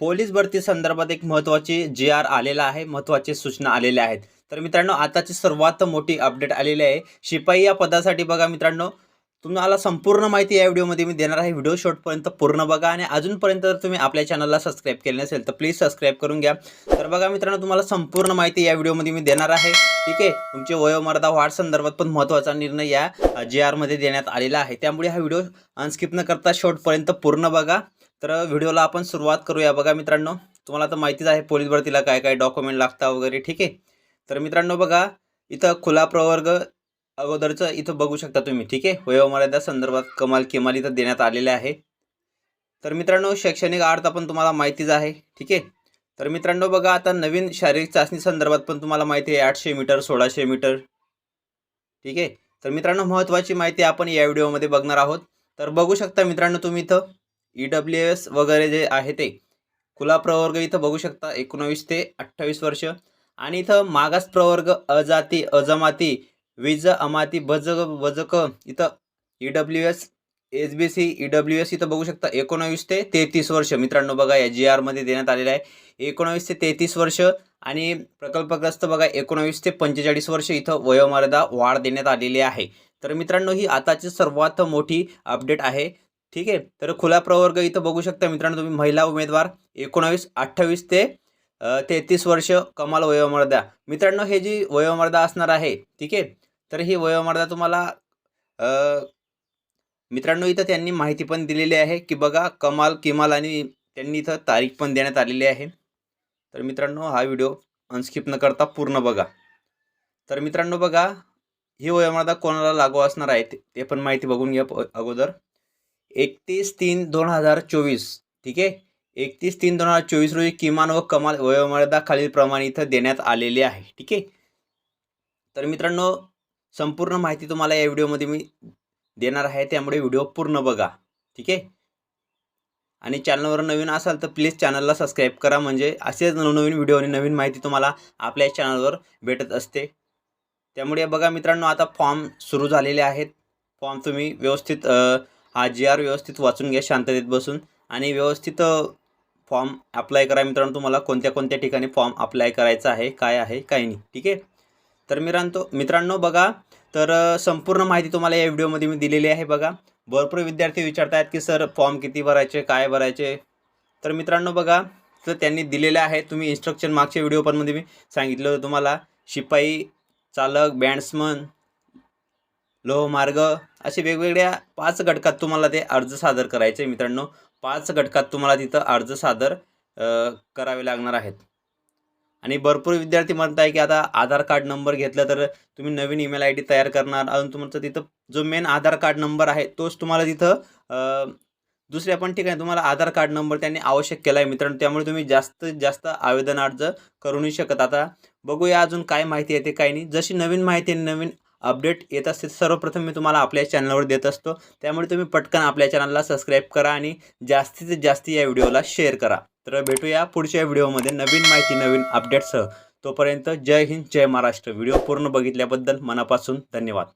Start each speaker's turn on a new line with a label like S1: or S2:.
S1: Police भरती संदर्भात एक महत्त्वाची जी आर आलेला आहे महत्त्वाची सूचना आलेल्या आहेत. तर मित्रांनो आताची सर्वात मोठी अपडेट आलेली आहे. शिपाई या पदासाठी बघा मित्रांनो तुम्हाला संपूर्ण माहिती या व्हिडिओमध्ये मी देणार आहे. व्हिडिओ शॉर्टपर्यंत पूर्ण बघा आणि अजूनपर्यंत जर तुम्ही आपल्या चॅनलला सबस्क्राईब केले नसेल तर प्लीज सबस्क्राईब करून घ्या. तर बघा मित्रांनो तुम्हाला संपूर्ण माहिती या व्हिडिओमध्ये मी देणार आहे. ठीक आहे? तुमचे वयोमर्यादा वाढ संदर्भात पण महत्त्वाचा निर्णय या जी आरमध्ये देण्यात आलेला आहे. त्यामुळे हा व्हिडिओ अनस्किप न करता शॉर्टपर्यंत पूर्ण बघा. तर व्हिडिओला आपण सुरुवात करूया. बघा मित्रांनो तुम्हाला तर माहितीच आहे पोलीस भरतीला काय काय डॉक्युमेंट लागतात वगैरे. ठीक आहे? तर मित्रांनो बघा इथं खुला प्रवर्ग अगोदरचं इथं बघू शकता तुम्ही ठीक आहे? वयोमर्यादा संदर्भात कमाल किमाल इथं देण्यात आलेले आहे. तर मित्रांनो शैक्षणिक अर्थ पण तुम्हाला माहितीच आहे ठीक आहे? तर मित्रांनो बघा आता नवीन शारीरिक चाचणी संदर्भात पण तुम्हाला माहिती आहे आठशे मीटर सोळाशे मीटर ठीक आहे? तर मित्रांनो महत्त्वाची माहिती आपण या व्हिडिओमध्ये बघणार आहोत. तर बघू शकता मित्रांनो तुम्ही इथं ई डब्ल्यू एस वगैरे जे आहे ते खुला प्रवर्ग इथं बघू शकता एकोणावीस ते अठ्ठावीस वर्ष. आणि इथं मागास प्रवर्ग अजाती अजमाती विज अमाती बजक वजक इथं E W S S B C E W S इथं बघू शकता एकोणावीस ते तेहतीस वर्ष. मित्रांनो बघा या जी आरमध्ये देण्यात आलेलं आहे. एकोणावीस ते तेहतीस वर्ष आणि प्रकल्पग्रस्त बघा एकोणावीस ते पंचेचाळीस वर्ष इथं वयोमर्यादा वाढ देण्यात आलेली आहे. तर मित्रांनो ही आताची सर्वात मोठी अपडेट आहे. ठीक आहे? तर खुला प्रवर्ग इथं बघू शकता मित्रांनो तुम्ही महिला उमेदवार एकोणावीस अठ्ठावीस ते तेहतीस वर्ष कमाल वयोमर्यादा मित्रांनो हे जी वयोमर्यादा असणार आहे ठीक आहे? तर ही वयोमर्यादा तुम्हाला मित्रांनो इथं त्यांनी माहिती पण दिलेली आहे की बघा कमाल किमाल आणि त्यांनी इथं तारीख पण देण्यात आलेली आहे. तर मित्रांनो हा व्हिडिओ अनस्किप न करता पूर्ण बघा. तर मित्रांनो बघा ही वयोमर्यादा कोणाला लागू असणार आहे ते पण माहिती बघून घ्या प- अगोदर. एकतीस तीन दोन हजार चोवीस ठीक आहे? एकतीस तीन दोन हजार चोवीस रोजी किमान व कमाल वयोमर्यादा खालीलप्रमाणे इथं देण्यात आलेली आहे. ठीक आहे? तर मित्रांनो संपूर्ण माहिती तुम्हाला या व्हिडिओमध्ये मी देणार आहे. त्यामुळे व्हिडिओ पूर्ण बघा. ठीक आहे? आणि चॅनलवर नवीन असाल तर प्लीज चॅनलला सबस्क्राईब करा. म्हणजे असेच नवनवीन व्हिडिओ आणि नवीन माहिती तुम्हाला आपल्या चॅनलवर भेटत असते. त्यामुळे बघा मित्रांनो आता फॉर्म सुरू झालेले आहेत. फॉर्म तुम्ही व्यवस्थित हा जी आर व्यवस्थित वाचून घ्या शांततेत बसून. आणि व्यवस्थित फॉर्म अप्लाय करा मित्रांनो तुम्हाला कोणत्या कोणत्या ठिकाणी फॉर्म अप्लाय करायचा आहे काय आहे काय नाही ठीक आहे? तर मित्रांनो मित्रांनो बघा तर संपूर्ण माहिती तुम्हाला या व्हिडिओमध्ये मी दिलेली आहे बघा. भरपूर विद्यार्थी विचारत आहेत की सर फॉर्म किती भरायचे काय भरायचे? तर मित्रांनो बघा तर त्यांनी दिलेलं आहे तुम्ही इन्स्ट्रक्शन मागच्या व्हिडिओ पण मध्ये मी सांगितलं होतं तुम्हाला. शिपाई चालक बँड्समन लोहमार्ग असे वेगवेगळ्या पाच घटकात तुम्हाला ते अर्ज सादर करायचे मित्रांनो. पाच घटकात तुम्हाला तिथं अर्ज सादर करावे लागणार आहेत. आणि भरपूर विद्यार्थी म्हणत आहे की आता आधार कार्ड नंबर घेतला तर तुम्ही नवीन ईमेल आय डी तयार करणार. अजून तुमचं तिथं जो मेन आधार कार्ड नंबर आहे तोच तुम्हाला तिथं दुसऱ्या पण ठिकाणी तुम्हाला आधार कार्ड नंबर त्यांनी आवश्यक केला आहे मित्रांनो. त्यामुळे तुम्ही जास्तीत जास्त आवेदन अर्ज करू नाही शकत. आता बघूया अजून काय माहिती येते काय नाही. जशी नवीन माहिती नवीन अपडेट येत असते सर्वप्रथम मी तुम्हाला आपल्या चॅनलवर देत असतो. त्यामुळे तुम्ही पटकन आपल्या चॅनलला सबस्क्राईब करा आणि जास्तीत जास्त या व्हिडिओला शेअर करा. तर भेटूया पुढच्या व्हिडिओमध्ये नवीन माहिती नवीन अपडेटसह तोपर्यंत जय हिंद जय महाराष्ट्र. व्हिडिओ पूर्ण बघितल्याबद्दल मनापासून धन्यवाद.